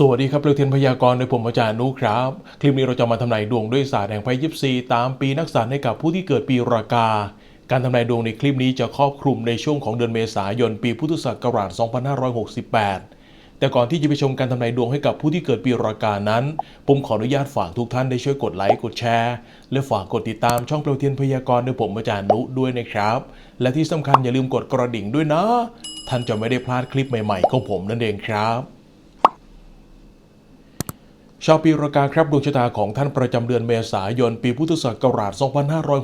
สวัสดีครับเรือเทียนพยากรณ์โดยผมอาจารย์นุครับ คลิปนี้เราจะมาทำนายดวงด้วยศาสตร์แห่งไพ่ยิปซีตามปีนักษัตร์ให้กับผู้ที่เกิดปีรากา การทำนายดวงในคลิปนี้จะครอบคลุมในช่วงของเดือนเมษายนปีพุทธศักราช 2568 แต่ก่อนที่จะไปชมการทำนายดวงให้กับผู้ที่เกิดปีรากานั้น ผมขออนุญาตฝากทุกท่านได้ช่วยกดไลค์กดแชร์และฝากกดติดตามช่องเปลวเทียนพยากรณ์โดยผมอาจารย์นุด้วยนะครับ และที่สำคัญอย่าลืมกดกระดิ่งด้วยนะ ท่านจะไม่ได้พลาดคลิปใหม่ ๆ ของผมนั่นเองครับ ชาวปีรากาครับดวงชะตาของท่านประจำเดือนเมษายน ปีพุทธศักราช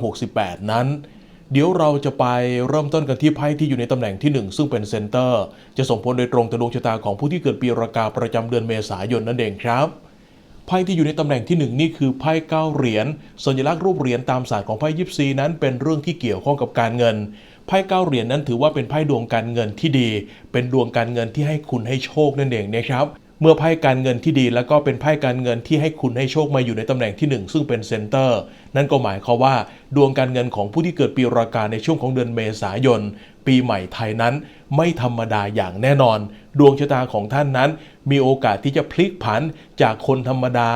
2568 นั้น เดี๋ยวเราจะไปเริ่มต้นกันที่ไพ่ที่อยู่ในตำแหน่งที่ 1 ซึ่งเป็นเซนเตอร์ จะส่งผลโดยตรงต่อดวงชะตาของผู้ที่เกิดปีรากาประจำเดือนเมษายนนั่นเองครับไพ่ที่อยู่ในตำแหน่งที่ 1 นี่คือไพ่เก้าเหรียญสัญลักษณ์รูปเหรียญตามศาสตร์ของไพ่ยิปซีนั้นเป็นเรื่องที่เกี่ยวข้องกับการเงินไพ่เก้าเหรียญนั้นถือว่าเป็นไพ่ดวงการเงินที่ดี เป็นดวงการเงินที่ให้คุณให้โชคนั่นเองนะครับ เมื่อไพ่การเงินที่ดีแล้วก็เป็นไพ่การเงินที่ให้คุณให้โชคมาอยู่ในตำแหน่งที่ 1 ซึ่งเป็นเซนเตอร์ นั่นก็หมายความว่า ดวงการเงินของผู้ที่เกิดปีรากาในช่วงของเดือนเมษายน ปีใหม่ไทยนั้น ไม่ธรรมดาอย่างแน่นอน ดวงชะตาของท่านนั้น มีโอกาสที่จะพลิกผันจากคนธรรมดา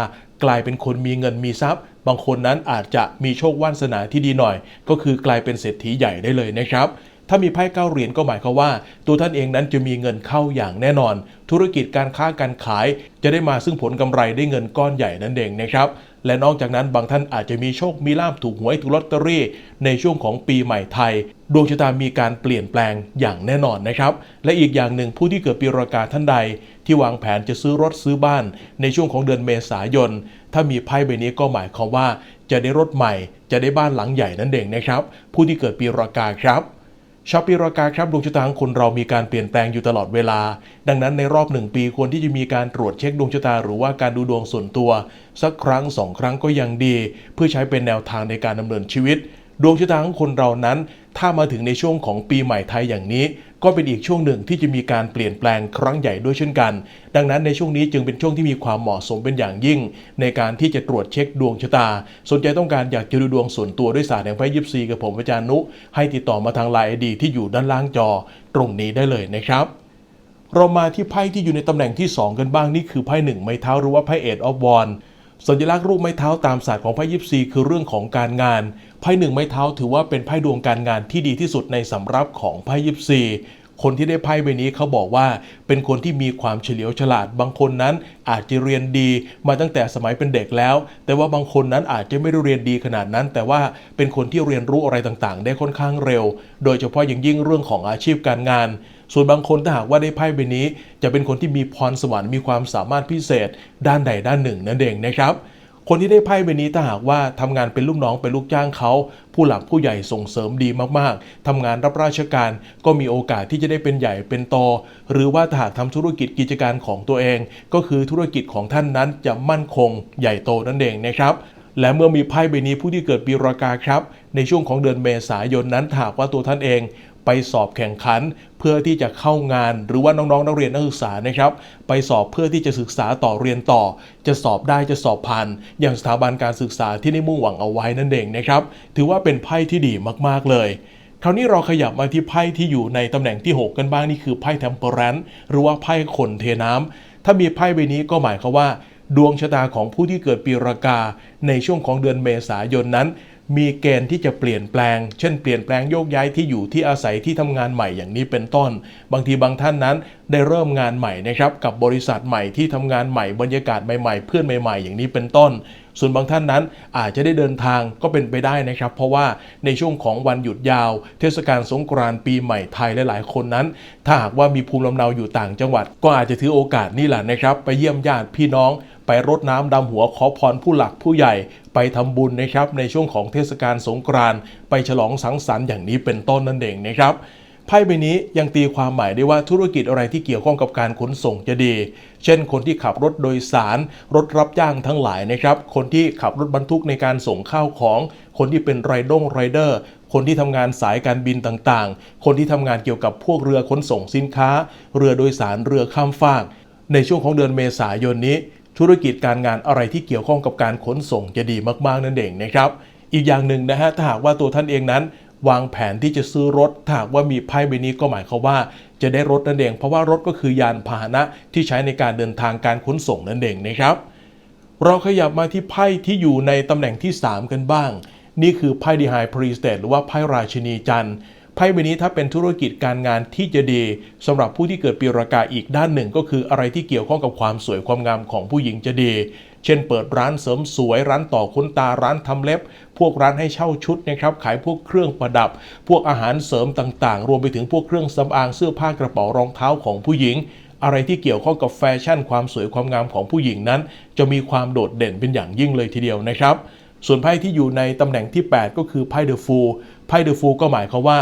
กลายเป็นคนมีเงินมีทรัพย์ บางคนนั้นอาจจะมีโชควาสนาที่ดีหน่อย ก็คือกลายเป็นเศรษฐีใหญ่ได้เลยนะครับ ถ้ามีไพ่เก้าเหรียญก็หมายความว่า ตัวท่านเองนั้นจะมีเงินเข้าอย่างแน่นอน ธุรกิจการค้าการขาย จะได้มาซึ่งผลกำไรได้เงินก้อนใหญ่นั่นเองนะครับและนอกจากนั้นบางท่านอาจจะมีโชคมีลาภถูกหวยถูกลอตเตอรี่ ในช่วงของปีใหม่ไทย ดวงชะตามีการเปลี่ยนแปลงอย่างแน่นอนนะครับ และอีกอย่างหนึ่งผู้ที่เกิดปีรากาท่านใด ที่วางแผนจะซื้อรถซื้อบ้าน ในช่วงของเดือนเมษายน ถ้ามีไพ่ใบนี้ก็หมายความว่า จะได้รถใหม่ จะได้บ้านหลังใหญ่นั่นเองนะครับ ผู้ที่เกิดปีรากาครับ ชาวปีรากาครับดวงชะตาของคนเรามีการเปลี่ยนแปลงอยู่ตลอดเวลา ดังนั้นในรอบหนึ่งปีควรที่จะมีการตรวจเช็คดวงชะตาหรือว่าการดูดวงส่วนตัว สักครั้งสองครั้งก็ยังดี เพื่อใช้เป็นแนวทางในการดำเนินชีวิต ดวงชะตาของคนเรานั้น ถ้ามาถึงในช่วงของปีใหม่ไทยอย่างนี้ ก็เป็นอีกช่วงหนึ่งที่จะมีการเปลี่ยนแปลงครั้งใหญ่ด้วยเช่นกัน ดังนั้นในช่วงนี้จึงเป็นช่วงที่มีความเหมาะสมเป็นอย่างยิ่ง ในการที่จะตรวจเช็คดวงชะตา สนใจต้องการอยากจะดูดวงส่วนตัวด้วยศาสตร์แห่งไพ่ยิปซีกับผมอาจารย์นุ ให้ติดต่อมาทางไลน์ไอดีที่อยู่ด้านล่างจอ ตรงนี้ได้เลยนะครับเรามาที่ไพ่ที่อยู่ในตำแหน่งที่ 2 กันบ้างนี่คือไพ่หนึ่งไม้เท้าหรือว่าไพ่เอ็ดออฟวอน สัญลักษณ์รูปไม้เท้าตามศาสตร์ของไพ่ยิปซีคือเรื่องของการงานไพ่หนึ่งไม้เท้าถือว่าเป็นไพ่ดวงการงานที่ดีที่สุดในสำรับของไพ่ยิปซีคนที่ได้ไพ่ใบนี้เขาบอกว่าเป็นคนที่มีความเฉลียวฉลาด บางคนนั้นอาจจะเรียนดีมาตั้งแต่สมัยเป็นเด็กแล้ว แต่ว่าบางคนนั้นอาจจะไม่ได้เรียนดีขนาดนั้น แต่ว่าเป็นคนที่เรียนรู้อะไรต่างๆ ได้ค่อนข้างเร็ว โดยเฉพาะอย่างยิ่งเรื่องของอาชีพการงาน ส่วนบางคนถ้าหากว่าได้ไพ่ใบนี้ จะเป็นคนที่มีพรสวรรค์มีความสามารถพิเศษ ด้านใดด้านหนึ่งนั่นเองนะครับคนที่ได้ไพ่ใบนี้ถ้าหากว่าทำงานเป็นลูกน้องเป็นลูกจ้างเขา ผู้หลักผู้ใหญ่ส่งเสริมดีมากๆทำงานรับราชการก็มีโอกาสที่จะได้เป็นใหญ่เป็นโต หรือว่าถ้าหากทำธุรกิจกิจการของตัวเอง ก็คือธุรกิจของท่านนั้นจะมั่นคงใหญ่โตนั่นเองนะครับ และเมื่อมีไพ่ใบนี้ผู้ที่เกิดปีรากาครับ ในช่วงของเดือนเมษายนนั้นถ้าหากว่าตัวท่านเอง ไปสอบแข่งขัน เพื่อที่จะเข้างาน หรือว่าน้องๆนักเรียนนักศึกษานะครับไปสอบเพื่อที่จะศึกษาต่อเรียนต่อ จะสอบได้จะสอบผ่าน อย่างสถาบันการศึกษาที่ได้มุ่งหวังเอาไว้นั่นเองนะครับถือว่าเป็นไพ่ที่ดีมากๆเลยคราวนี้เราขยับมาที่ไพ่ที่อยู่ในตำแหน่งที่ 6 กันบ้างนี่คือไพ่เทมเปอร์แรนหรือว่าไพ่คนเทน้ำถ้ามีไพ่ใบนี้ก็หมายความว่า ดวงชะตาของผู้ที่เกิดปีรากา ในช่วงของเดือนเมษายนนั้น มีเกณฑ์ที่จะเปลี่ยนแปลง เช่นเปลี่ยนแปลงโยกย้ายที่อยู่ที่อาศัยที่ทำงานใหม่อย่างนี้เป็นต้น บางทีบางท่านนั้นได้เริ่มงานใหม่นะครับกับบริษัทใหม่ที่ทำงานใหม่บรรยากาศใหม่ๆ เพื่อนใหม่ ๆ อย่างนี้เป็นต้น ส่วนบางท่านนั้นอาจจะได้เดินทางก็เป็นไปได้นะครับ เพราะว่าในช่วงของวันหยุดยาว เทศกาลสงกรานต์ปีใหม่ไทยหลายๆคนนั้น ถ้าหากว่ามีภูมิลำเนาอยู่ต่างจังหวัด ก็อาจจะถือโอกาสนี่แหละนะครับ ไปเยี่ยมญาติพี่น้องไปรดน้ำดำหัวขอพรผู้หลักผู้ใหญ่ไปทำบุญนะครับในช่วงของเทศกาลสงกรานต์ไปฉลองสังสรรค์อย่างนี้เป็นต้นนั่นเองนะครับ ไพ่ใบนี้ยังตีความหมายได้ว่าธุรกิจอะไรที่เกี่ยวข้องกับการขนส่งจะดี เช่น คนที่ขับรถโดยสาร รถรับจ้างทั้งหลายนะครับ คนที่ขับรถบรรทุกในการส่งข้าวของ คนที่เป็นไรด้งไรเดอร์ คนที่ทำงานสายการบินต่างๆ คนที่ทำงานเกี่ยวกับพวกเรือขนส่งสินค้า เรือโดยสารเรือข้ามฟาก ในช่วงของเดือนเมษายนนี้ ธุรกิจการงานอะไรที่เกี่ยวข้องกับการขนส่งจะดีมากๆนั่นเองนะครับ อีกอย่างหนึ่งนะฮะถ้าหากว่าตัวท่านเองนั้น วางแผนที่จะซื้อรถถ้าหากว่ามีไพ่ใบนี้ก็หมายความว่าจะได้รถนั่นเอง เพราะว่ารถก็คือยานพาหนะที่ใช้ในการเดินทางการขนส่งนั่นเองนะครับ เราขยับมาที่ไพ่ที่อยู่ในตำแหน่งที่ 3 กันบ้าง นี่คือไพ่ดีไฮพรีสเตหรือว่าไพ่ราชินีจันทร์ ไพ่ใบนี้ถ้าเป็นธุรกิจการงานที่จะดีสำหรับผู้ที่เกิดปีรากาอีกด้านหนึ่ง ก็คืออะไรที่เกี่ยวข้องกับความสวยความงามของผู้หญิงจะดี เช่น เปิดร้านเสริมสวย ร้านต่อขนตาร้านทำเล็บ พวกร้านให้เช่าชุดนะครับขายพวกเครื่องประดับ พวกอาหารเสริมต่างๆ รวมไปถึงพวกเครื่องสำอางเสื้อผ้ากระเป๋ารองเท้าของผู้หญิงอะไรที่เกี่ยวข้องกับแฟชั่นความสวยความงามของผู้หญิงนั้น จะมีความโดดเด่นเป็นอย่างยิ่งเลยทีเดียวนะครับ ส่วนไพ่ที่อยู่ในตำแหน่งที่ 8 ก็คือไพ่เดอะฟูลไพ่เดอะฟูลก็หมายความว่า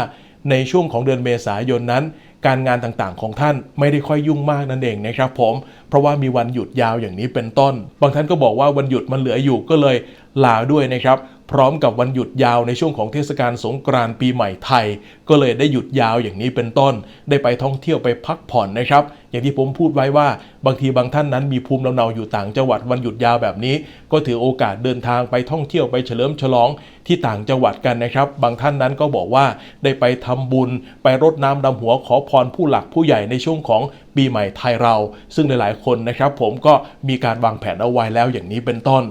ในช่วงของเดือนเมษายนนั้น การงานต่างๆของท่านไม่ได้ค่อยยุ่งมากนั่นเองนะครับผมเพราะว่ามีวันหยุดยาวอย่างนี้เป็นต้น บางท่านก็บอกว่าวันหยุดมันเหลืออยู่ก็เลยลาด้วยนะครับ พร้อมกับวันหยุดยาวในช่วงของเทศกาลสงกรานต์ปีใหม่ไทย ก็เลยได้หยุดยาวอย่างนี้เป็นต้น ได้ไปท่องเที่ยวไปพักผ่อนนะครับ อย่างที่ผมพูดไว้ว่าบางทีบางท่านนั้นมีภูมิลำเนาอยู่ต่างจังหวัดวันหยุดยาวแบบนี้ ก็ถือโอกาสเดินทางไปท่องเที่ยวไปเฉลิมฉลองที่ต่างจังหวัดกันนะครับ บางท่านนั้นก็บอกว่าได้ไปทำบุญ ไปรดน้ำดำหัวขอพรผู้หลักผู้ใหญ่ในช่วงของปีใหม่ไทยเรา ซึ่งหลายๆคนนะครับ ผมก็มีการวางแผนเอาไว้แล้วอย่างนี้เป็นต้น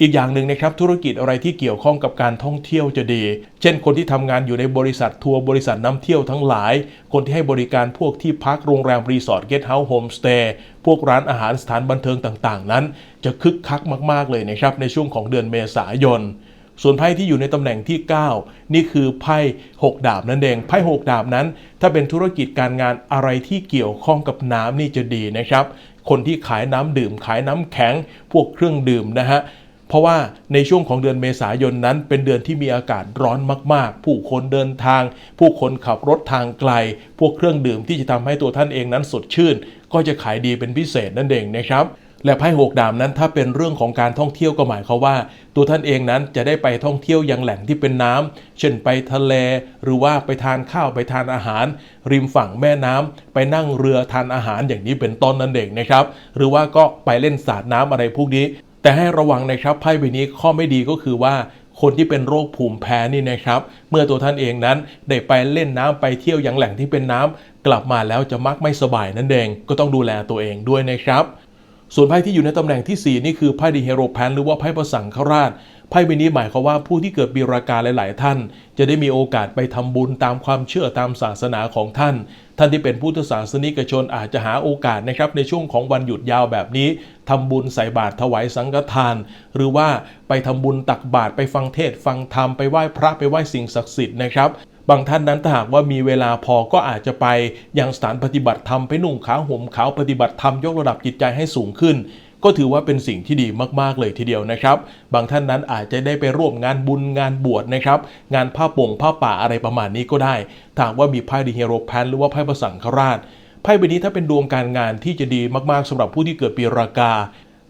อีกอย่างหนึ่งนะครับธุรกิจอะไรที่เกี่ยวข้องกับการท่องเที่ยวจะดี เช่น คนที่ทำงานอยู่ในบริษัททัวร์บริษัทน้ำเที่ยวทั้งหลาย คนที่ให้บริการพวกที่พักโรงแรมรีสอร์ทเกสต์เฮาส์โฮมสเตย์พวกร้านอาหารสถานบันเทิงต่างๆ นั้น จะคึกคักมากๆเลยนะครับในช่วงของเดือนเมษายนส่วนไพ่ที่อยู่ในตำแหน่งที่ 9 นี่คือไพ่6ดาบนั่นเองไพ่6ดาบนั้น ถ้าเป็นธุรกิจการงานอะไรที่เกี่ยวข้องกับน้ำนี่จะดีนะครับ คนที่ขายน้ำดื่มขายน้ำแข็ง พวกเครื่องดื่มนะฮะ ราะว่าในช่วงของเดือนเมษายนนั้น เป็นเดือนที่มีอากาศร้อนมาก ๆ ผู้คนเดินทาง ผู้คนขับรถทางไกล พวกเครื่องดื่มที่จะทำให้ตัวท่านเองนั้นสดชื่น ก็จะขายดีเป็นพิเศษนั่นเองนะครับและไพ่หกดาบนั้นถ้าเป็นเรื่องของการท่องเที่ยวก็หมายความว่า ตัวท่านเองนั้นจะได้ไปท่องเที่ยวยังแหล่งที่เป็นน้ำเช่นไปทะเล หรือว่าไปทานข้าวไปทานอาหาร ริมฝั่งแม่น้ำไปนั่งเรือทานอาหารอย่างนี้เป็นต้นนั่นเองนะครับ หรือว่าก็ไปเล่นสาดน้ำอะไรพวกนี้ แต่ให้ระวังนะครับไพ่ใบนี้ข้อไม่ดีก็คือว่าคนที่เป็นโรคภูมิแพ้นี่นะครับ เมื่อตัวท่านเองนั้นได้ไปเล่นน้ำไปเที่ยวอยังแหล่งที่เป็นน้ำกลับมาแล้วจะมักไม่สบายนั่นเอง ก็ต้องดูแลตัวเองด้วยนะครับ ส่วนไพ่ที่อยู่ในตำแหน่งที่ 4 นี่คือไพ่ดีเฮโรแพนหรือว่าไพ่ประสังฆราชไพ่ใบนี้หมายความว่าผู้ที่เกิดปีรากาหลาย ๆ ท่าน จะได้มีโอกาสไปทำบุญตามความเชื่อตามศาสนาของท่าน ท่านที่เป็นพุทธศาสนิกชนอาจจะหาโอกาสนะครับในช่วงของวันหยุดยาวแบบนี้ทำบุญใส่บาตรถวายสังฆทาน หรือว่าไปทำบุญตักบาตรไปฟังเทศฟังธรรมไปไหว้พระไปไหว้สิ่งศักดิ์สิทธิ์นะครับบางท่านนั้นถ้าหากว่ามีเวลาพอก็อาจจะไปยังสถานปฏิบัติธรรมไปนุ่งขาวห่มขาวปฏิบัติธรรมยกระดับจิตใจให้สูงขึ้น ก็ถือว่าเป็นสิ่งที่ดีมากๆเลยทีเดียวนะครับ บางท่านนั้นอาจจะได้ไปร่วมงานบุญงานบวชนะครับ งานผ้าป่งผ้าป่าอะไรประมาณนี้ก็ได้ถ้าหากว่ามีไพ่ดีเฮโรแพนหรือว่าไพ่ประสังฆราชไพ่ใบนี้ถ้าเป็นดวงการงานที่จะดีมากๆสำหรับผู้ที่เกิดปีรากา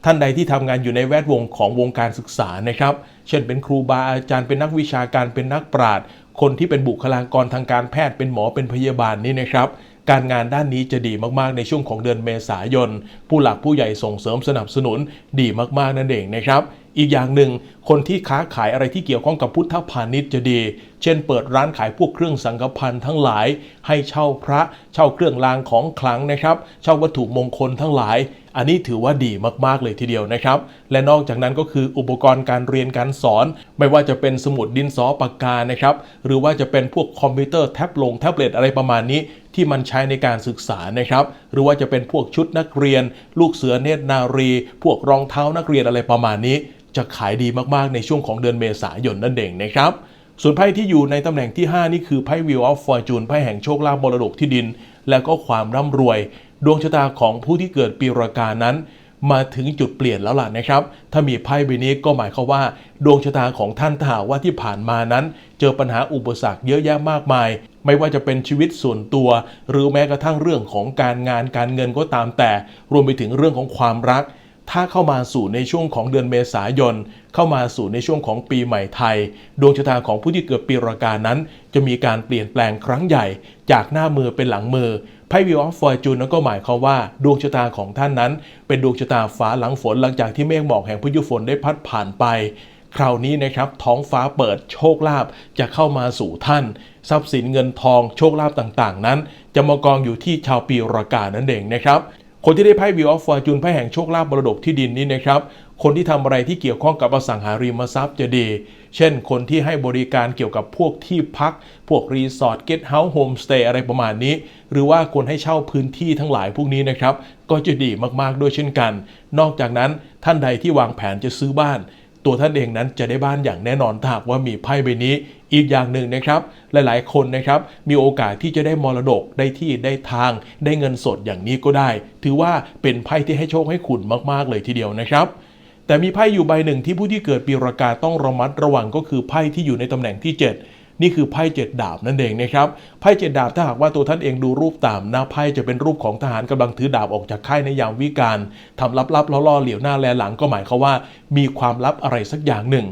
ท่านใดที่ทำงานอยู่ในแวดวงของวงการศึกษานะครับ เช่นเป็นครูบาอาจารย์เป็นนักวิชาการเป็นนักปราชญ์คนที่เป็นบุคลากรทางการแพทย์เป็นหมอเป็นพยาบาลนี่นะครับ การงานด้านนี้จะดีมากๆในช่วงของเดือนเมษายน ผู้หลักผู้ใหญ่ส่งเสริมสนับสนุนดีมากๆนั่นเองนะครับ อีกอย่างหนึ่งคนที่ค้าขายอะไรที่เกี่ยวข้องกับพุทธพาณิชย์จะดี เช่นเปิดร้านขายพวกเครื่องสังฆพันธ์ทั้งหลาย ให้เช่าพระ เช่าเครื่องรางของขลังนะครับ เช่าวัตถุมงคลทั้งหลาย อันนี้ถือว่าดีมากๆเลยทีเดียวนะครับ และนอกจากนั้นก็คืออุปกรณ์การเรียนการสอน ไม่ว่าจะเป็นสมุดดินสอปากกานะครับ หรือว่าจะเป็นพวกคอมพิวเตอร์แท็บลงแท็บเล็ตอะไรประมาณนี้ที่มันใช้ในการศึกษานะครับ หรือว่าจะเป็นพวกชุดนักเรียน ลูกเสือเนตรนารี พวกรองเท้านักเรียนอะไรประมาณนี้ จะขายดีมากๆในช่วงของเดือนเมษายนนั่นเองนะครับ ส่วนไพ่ที่อยู่ในตำแหน่งที่ 5 นี่คือไพ่ Wheel of Fortune ไพ่แห่งโชคลาภมรดกที่ดิน และก็ความร่ำรวย ดวงชะตาของผู้ที่เกิดปีรากานั้น มาถึงจุดเปลี่ยนแล้วล่ะนะครับ ถ้ามีไพ่ใบนี้ก็หมายความว่า ดวงชะตาของท่านถ้าหากว่าที่ผ่านมานั้น เจอปัญหาอุปสรรคเยอะแยะมากมาย ไม่ว่าจะเป็นชีวิตส่วนตัว หรือแม้กระทั่งเรื่องของการงานการเงินก็ตามแต่ รวมไปถึงเรื่องของความรัก ถ้าเข้ามาสู่ในช่วงของเดือนเมษายน เข้ามาสู่ในช่วงของปีใหม่ไทย ดวงชะตาของผู้ที่เกิดปีรากานั้น จะมีการเปลี่ยนแปลงครั้งใหญ่ จากหน้ามือเป็นหลังมือไพ่วิวออฟฟอร์จูนนั้นก็หมายความว่าดวงชะตาของท่านนั้น เป็นดวงชะตาฟ้าหลังฝนหลังจากที่เมฆหมอกแห่งพายุฝนได้พัดผ่านไป คราวนี้นะครับท้องฟ้าเปิดโชคลาภจะเข้ามาสู่ท่าน ทรัพย์สินเงินทองโชคลาภต่างๆ นั้น จะมากองอยู่ที่ชาวปีรากานั่นเองนะครับ คนที่ได้ไพ่วิวออฟฟอร์จูนไพ่แห่งโชคลาภมรดกที่ดินนี้นะครับ คนที่ทำอะไรที่เกี่ยวข้องกับอสังหาริมทรัพย์จะดี เช่น คนที่ให้บริการเกี่ยวกับพวกที่พัก พวกรีสอร์ทเกสต์เฮาส์โฮมสเตย์อะไรประมาณนี้ หรือว่าคนให้เช่าพื้นที่ทั้งหลายพวกนี้นะครับ ก็จะดีมากๆด้วยเช่นกัน นอกจากนั้นท่านใดที่วางแผนจะซื้อบ้าน ตัวท่านเองนั้นจะได้บ้านอย่างแน่นอนถ้าหากว่ามีไพ่ใบนี้อีกอย่างหนึ่งนะครับ หลายๆ คนนะครับมีโอกาสที่จะได้มรดกได้ที่ได้ทาง ได้เงินสดอย่างนี้ก็ได้ ถือว่าเป็นไพ่ที่ให้โชคให้คุณมากๆเลยทีเดียวนะครับแต่มีไพ่อยู่ใบหนึ่งที่ผู้ที่เกิดปีรากาต้องระมัดระวังก็คือไพ่ที่อยู่ในตำแหน่งที่ 7 นี่คือไพ่เจ็ดดาบนั่นเองนะครับไพ่เจ็ดดาบถ้าหากว่าตัวท่านเองดูรูปตามหน้าไพ่จะเป็นรูปของทหารกำลังถือดาบออกจากค่ายในยามวิกาลทำลับๆล่อๆเหลียวหน้าแลหลังก็หมายความว่า มีความลับอะไรสักอย่างหนึ่ง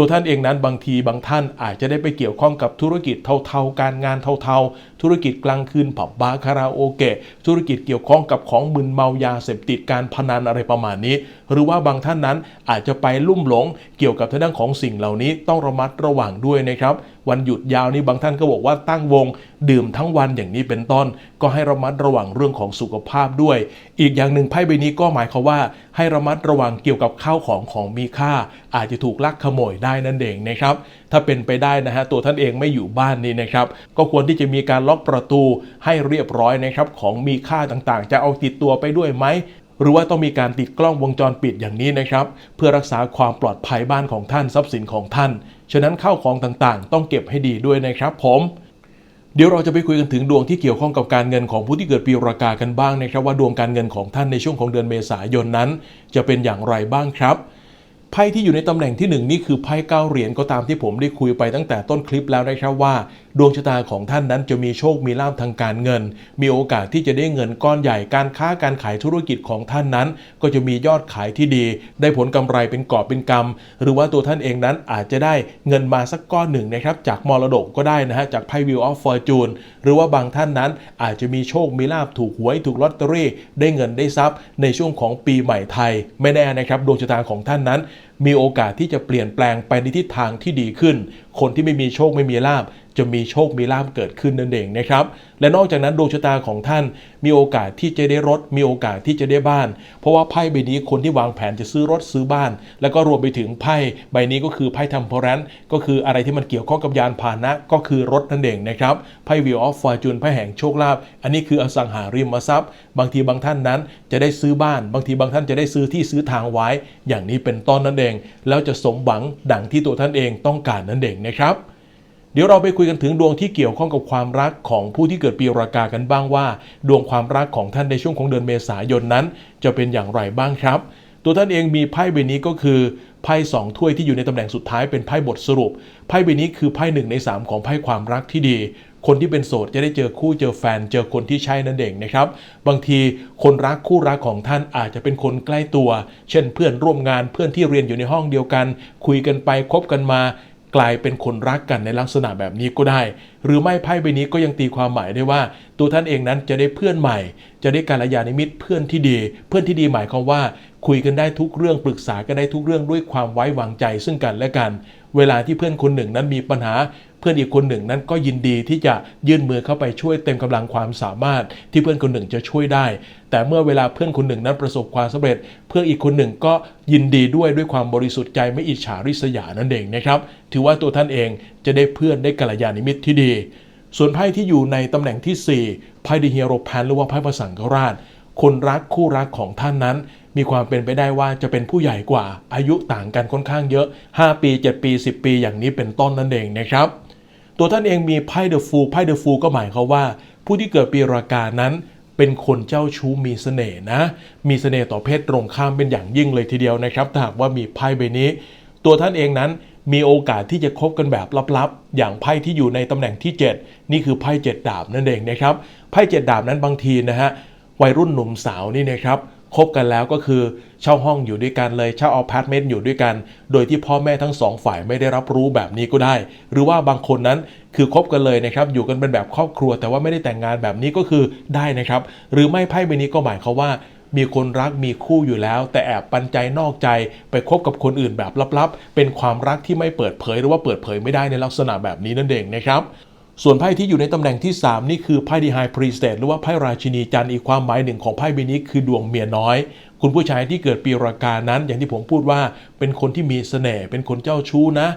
ตัวท่านเองนั้นบางทีบางท่านอาจจะได้ไปเกี่ยวข้องกับธุรกิจเทาๆ การงานเทาๆ ธุรกิจกลางคืนผับบาร์คาราโอเกะธุรกิจเกี่ยวข้องกับของมึนเมายาเสพติดการพนันอะไรประมาณนี้ หรือว่าบางท่านนั้นอาจจะไปลุ่มหลงเกี่ยวกับทางด้านของสิ่งเหล่านี้ต้องระมัดระวังด้วยนะครับ วันหยุดยาวนี้บางท่านก็บอกว่าตั้งวง ดื่มทั้งวันอย่างนี้เป็นต้น ก็ให้ระมัดระวังเรื่องของสุขภาพด้วย อีกอย่างหนึ่งไพ่ใบนี้ก็หมายความว่า ให้ระมัดระวังเกี่ยวกับข้าวของของมีค่า อาจจะถูกลักขโมยได้นั่นเองนะครับถ้าเป็นไปได้นะฮะตัวท่านเองไม่อยู่บ้านนี่นะครับก็ควรที่จะมีการล็อกประตูให้เรียบร้อยนะครับของมีค่าต่างๆ จะเอาติดตัวไปด้วยไหม หรือว่าต้องมีการติดกล้องวงจรปิดอย่างนี้นะครับ เพื่อรักษาความปลอดภัยบ้านของท่านทรัพย์สินของท่าน ฉะนั้นข้าวของต่างๆ ต้องเก็บให้ดีด้วยนะครับ ผมเดี๋ยวเราจะไปคุยกันถึงดวงที่เกี่ยวข้องกับการเงินของผู้ที่เกิดปีรากากันบ้างนะครับ ว่าดวงการเงินของท่านในช่วงของเดือนเมษายนนั้น จะเป็นอย่างไรบ้างครับไพ่ที่อยู่ในตำแหน่งที่หนึ่งนี่คือไพ่เก้าเหรียญก็ตามที่ผมได้คุยไปตั้งแต่ต้นคลิปแล้วนะครับว่าดวงชะตาของท่านนั้นจะมีโชคมีลาภทางการเงิน มีโอกาสที่จะได้เงินก้อนใหญ่การค้าการขายธุรกิจของท่านนั้น ก็จะมียอดขายที่ดี ได้ผลกำไรเป็นกอบเป็นกำหรือว่าตัวท่านเองนั้นอาจจะได้เงินมาสักก้อนหนึ่งนะครับจากมรดกก็ได้นะฮะจากไพ่วิวออฟฟอร์จูนหรือว่าบางท่านนั้นอาจจะมีโชคมีลาภถูกหวยถูกลอตเตอรี่ได้เงินได้ทรัพย์ ในช่วงของปีใหม่ไทย ไม่แน่นะครับดวงชะตาของท่านนั้น มีโอกาสที่จะเปลี่ยนแปลงไปในทิศทางที่ดีขึ้น คนที่ไม่มีโชคไม่มีลาบ จะมีโชคมีลาบเกิดขึ้นนั่นเองนะครับ และนอกจากนั้นดวงชะตาของท่านมีโอกาสที่จะได้รถ มีโอกาสที่จะได้บ้าน เพราะว่าไพ่ใบนี้คนที่วางแผนจะซื้อรถซื้อบ้าน แล้วก็รวมไปถึงไพ่ใบนี้ก็คือไพ่ทัมพอรันก็คืออะไรที่มันเกี่ยวข้องกับยานพาหนะก็คือรถนั่นเองนะครับไพ่วิวออฟฟอร์จูนไพ่แห่งโชคลาภอันนี้คืออสังหาริมทรัพย์ บางทีบางท่านนั้นจะได้ซื้อบ้าน บางทีบางท่านจะได้ซื้อที่ซื้อทางไว้ อย่างนี้เป็นต้นนั่นเอง แล้วจะสมหวังดังที่ตัวท่านเองต้องการนั่นเองนะครับ ดี๋ยวเราไปคุยกันถึงดวงที่เกี่ยวข้องกับความรักของผู้ที่เกิดปีรากากันบ้างว่า ดวงความรักของท่านในช่วงของเดือนเมษายนนั้น จะเป็นอย่างไรบ้างครับ ตัวท่านเองมีไพ่ใบนี้ก็คือไพ่สองถ้วยที่อยู่ในตำแหน่งสุดท้ายเป็นไพ่บทสรุปไพ่ใบนี้คือไพ่หนึ่งในสามของไพ่ความรักที่ดี คนที่เป็นโสดจะได้เจอคู่เจอแฟน เจอคนที่ใช่นั่นเองนะครับ บางทีคนรักคู่รักของท่านอาจจะเป็นคนใกล้ตัว เช่นเพื่อนร่วมงานเพื่อนที่เรียนอยู่ในห้องเดียวกัน คุยกันไปคบกันมา กลายเป็นคนรักกันในลักษณะแบบนี้ก็ได้ หรือไม่ไพ่ใบนี้ก็ยังตีความหมายได้ว่า ตัวท่านเองนั้นจะได้เพื่อนใหม่ จะได้การยานิมิตเพื่อนที่ดี เพื่อนที่ดีหมายความว่า คุยกันได้ทุกเรื่องปรึกษากันได้ทุกเรื่องด้วยความไว้วางใจซึ่งกันและกัน เวลาที่เพื่อนคนหนึ่งนั้นมีปัญหา เพื่อนอีกคนหนึ่งนั้นก็ยินดีที่จะยื่นมือเข้าไปช่วยเต็มกำลังความสามารถที่เพื่อนคนหนึ่งจะช่วยได้ แต่เมื่อเวลาเพื่อนคนหนึ่งนั้นประสบความสำเร็จ เพื่อนอีกคนหนึ่งก็ยินดีด้วยด้วยความบริสุทธิ์ใจไม่อิจฉาริษยานั่นเองนะครับถือว่าตัวท่านเองจะได้เพื่อนได้กัลยาณมิตรที่ดี ส่วนไพ่ที่อยู่ในตำแหน่งที่ 4ไพ่ดิเฮโรแพนหรือว่าไพ่พระสังฆราชคนรักคู่รักของท่านนั้น มีความเป็นไปได้ว่าจะเป็นผู้ใหญ่กว่าอายุต่างกันค่อนข้างเยอะ 5 ปี 7 ปี 10 ปีอย่างนี้เป็นต้นนั่นเองนะครับ ตัวท่านเองมีไพ่เดอะฟูลไพ่เดอะฟูลก็หมายความว่า ผู้ที่เกิดปีรากานั้นเป็นคนเจ้าชู้มีเสน่ห์นะ มีเสน่ห์ต่อเพศตรงข้ามเป็นอย่างยิ่งเลยทีเดียวนะครับถ้าหากว่ามีไพ่ใบนี้ ตัวท่านเองนั้นมีโอกาสที่จะคบกันแบบลับๆ อย่างไพ่ที่อยู่ในตำแหน่งที่ 7 นี่คือไพ่เจ็ดดาบนั่นเองนะครับไพ่เจ็ดดาบนั้นบางทีนะฮะวัยรุ่นหนุ่มสาวนี่นะครับ คบกันแล้วก็คือเช่าห้องอยู่ด้วยกันเลยเช่าอพาร์ตเมนต์อยู่ด้วยกัน โดยที่พ่อแม่ทั้งสองฝ่ายไม่ได้รับรู้แบบนี้ก็ได้ หรือว่าบางคนนั้นคือคบกันเลยนะครับอยู่กันเป็นแบบครอบครัว แต่ว่าไม่ได้แต่งงานแบบนี้ก็คือได้นะครับ หรือไม่ไพ่ใบนี้ก็หมายความว่า มีคนรักมีคู่อยู่แล้ว แต่แอบปันใจนอกใจ ไปคบกับคนอื่นแบบลับๆ เป็นความรักที่ไม่เปิดเผยหรือว่าเปิดเผยไม่ได้ในลักษณะแบบนี้นั่นเองนะครับ ส่วนไพ่ที่อยู่ในตำแหน่งที่ 3 นี่คือไพ่ดีไฮพรีสเตหรือว่าไพ่ราชินีจันทร์อีกความหมายหนึ่งของไพ่ใบนี้คือดวงเมียน้อย คุณผู้ชายที่เกิดปีรากานั้น อย่างที่ผมพูดว่าเป็นคนที่มีเสน่ห์เป็นคนเจ้าชู้นะ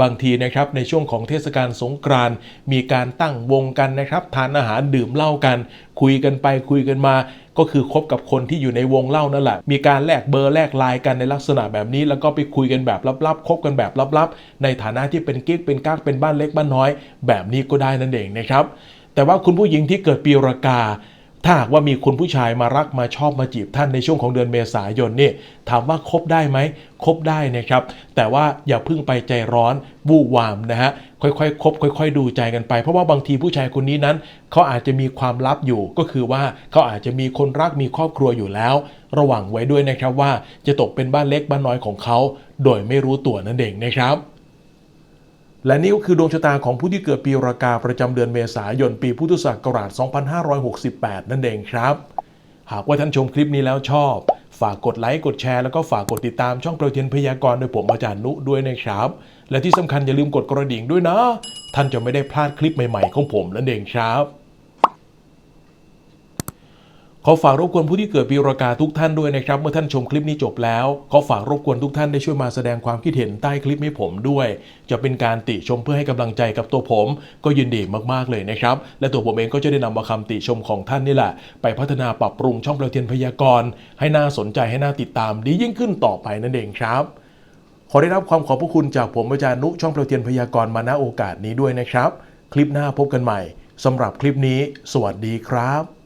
บางทีนะครับในช่วงของเทศกาลสงกรานต์มีการตั้งวงกันนะครับ ทานอาหารดื่มเหล้ากัน คุยกันไปคุยกันมา ก็คือคบกับคนที่อยู่ในวงเล่านั่นแหละ มีการแลกเบอร์แลกไลน์กันในลักษณะแบบนี้ แล้วก็ไปคุยกันแบบลับๆคบกันแบบลับๆ ในฐานะที่เป็นกิ๊กเป็นก้ากเป็นบ้านเล็กบ้านน้อย แบบนี้ก็ได้นั่นเองนะครับแต่ว่าคุณผู้หญิงที่เกิดปีรากา ถ้าหากว่ามีคุณผู้ชายมารักมาชอบมาจีบท่านในช่วงของเดือนเมษายนนี่ถามว่าคบได้ไหมคบได้นะครับ แต่ว่าอย่าเพิ่งไปใจร้อนวู่วามนะฮะค่อยๆคบค่อย ๆ ดูใจกันไป เพราะว่าบางทีผู้ชายคนนี้นั้น เขาอาจจะมีความลับอยู่ก็คือว่าเขาอาจจะมีคนรักมีครอบครัวอยู่แล้ว ระวังไว้ด้วยนะครับว่าจะตกเป็นบ้านเล็กบ้านน้อยของเขา โดยไม่รู้ตัวนั่นเองนะครับ และนี่ก็คือดวงชะตาของผู้ที่เกิดปีรากาประจำเดือนเมษายน ปีพุทธศักราช 2568 นั่นเองครับ หากว่าท่านชมคลิปนี้แล้วชอบ ฝากกดไลค์ กดแชร์ แล้วก็ฝากกดติดตามช่องประเทียนพยากรณ์โดยผมอาจารย์นุด้วยนะครับ และที่สำคัญอย่าลืมกดกระดิ่งด้วยนะ ท่านจะไม่ได้พลาดคลิปใหม่ๆของผมนั่นเองครับ ขอฝากรบกวนผู้ที่เกิดปีรากาทุกท่านด้วยนะครับ เมื่อท่านชมคลิปนี้จบแล้ว ขอฝากรบกวนทุกท่านได้ช่วยมาแสดงความคิดเห็นใต้คลิปให้ผมด้วย จะเป็นการติชมเพื่อให้กำลังใจกับตัวผม ก็ยินดีมากๆเลยนะครับ และตัวผมเองก็จะได้นำมาคำติชมของท่านนี่แหละ ไปพัฒนาปรับปรุงช่องประเทียนพยากรณ์ให้น่าสนใจให้น่าติดตามดียิ่งขึ้นต่อไปนั่นเองครับขอได้รับความขอบพระคุณจากผมอาจารย์นุช่องประเทียนพยากรณ์มาณโอกาสนี้ด้วยนะครับ คลิปหน้าพบกันใหม่สำหรับคลิปนี้ สวัสดีครับ